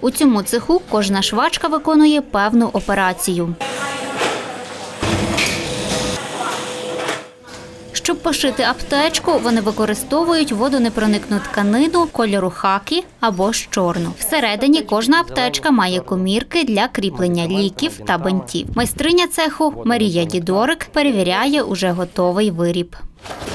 У цьому цеху кожна швачка виконує певну операцію. Щоб пошити аптечку, вони використовують водонепроникну тканину кольору хакі або ж чорну. Всередині кожна аптечка має комірки для кріплення ліків та бинтів. Майстриня цеху Марія Дідорик перевіряє уже готовий виріб.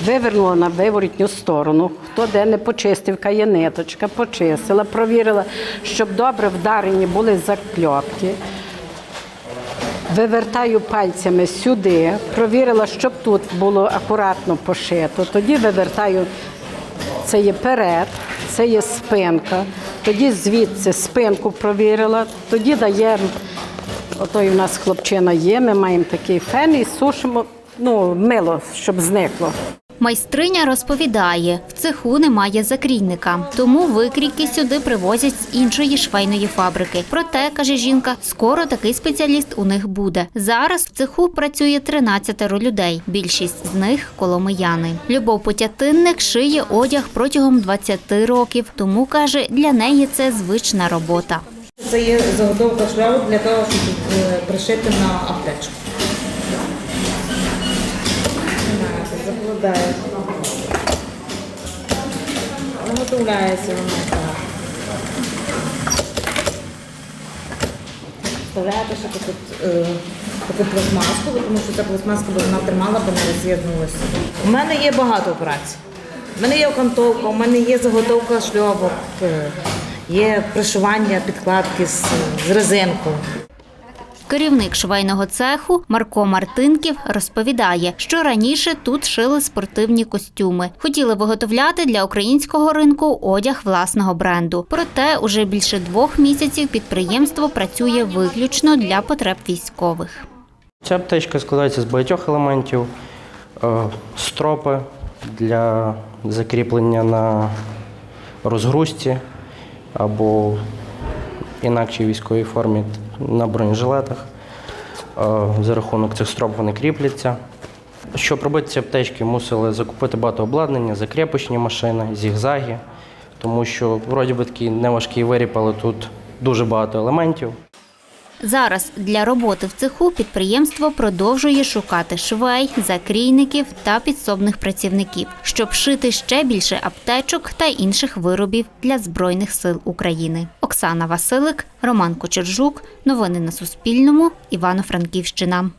Вивернула на виворітню сторону. Хто де не почистив, кає ниточка, почистила, провірила, щоб добре вдарені були закльопки. Вивертаю пальцями сюди, провірила, щоб тут було акуратно пошито. Тоді вивертаю, це є перед, це є спинка. Тоді звідси спинку провірила, тоді даємо, ото і в нас хлопчина є, ми маємо такий фен і сушимо ну, мило, щоб зникло. Майстриня розповідає, в цеху немає закрійника, тому викрійки сюди привозять з іншої швейної фабрики. Проте, каже жінка, скоро такий спеціаліст у них буде. Зараз в цеху працює 13 людей. Більшість з них коломияни. Любов Потятинник шиє одяг протягом 20 років, тому каже, для неї це звична робота. Це є заготовка шляху для того, щоб е, пришити на аптечку. Закладає. Виготовляється воно так. Вставляєте ще таку, е, таку пластмаску, тому що ця пластмаска вона тримала, бо не роз'єднулася. У мене є багато операцій. У мене є окантовка, у мене є заготовка шльобок, е, є пришивання підкладки з, з резинкою. Керівник швейного цеху Марко Мартинків розповідає, що раніше тут шили спортивні костюми. Хотіли виготовляти для українського ринку одяг власного бренду. Проте уже більше двох місяців підприємство працює виключно для потреб військових. Ця аптечка складається з багатьох елементів. Е, Стропи для закріплення на розгрузці або інакшій військовій формі на бронежилетах. Е, За рахунок цих строп вони кріпляться. Щоб робити ці аптечки, мусили закупити багато обладнання, закріпочні машини, зігзаги, тому що вроді би такий неважкий виріб, але тут дуже багато елементів. Зараз для роботи в цеху підприємство продовжує шукати швей, закрійників та підсобних працівників, щоб шити ще більше аптечок та інших виробів для збройних сил України. Оксана Василик, Роман Кочержук. Новини на Суспільному. Івано-Франківщина.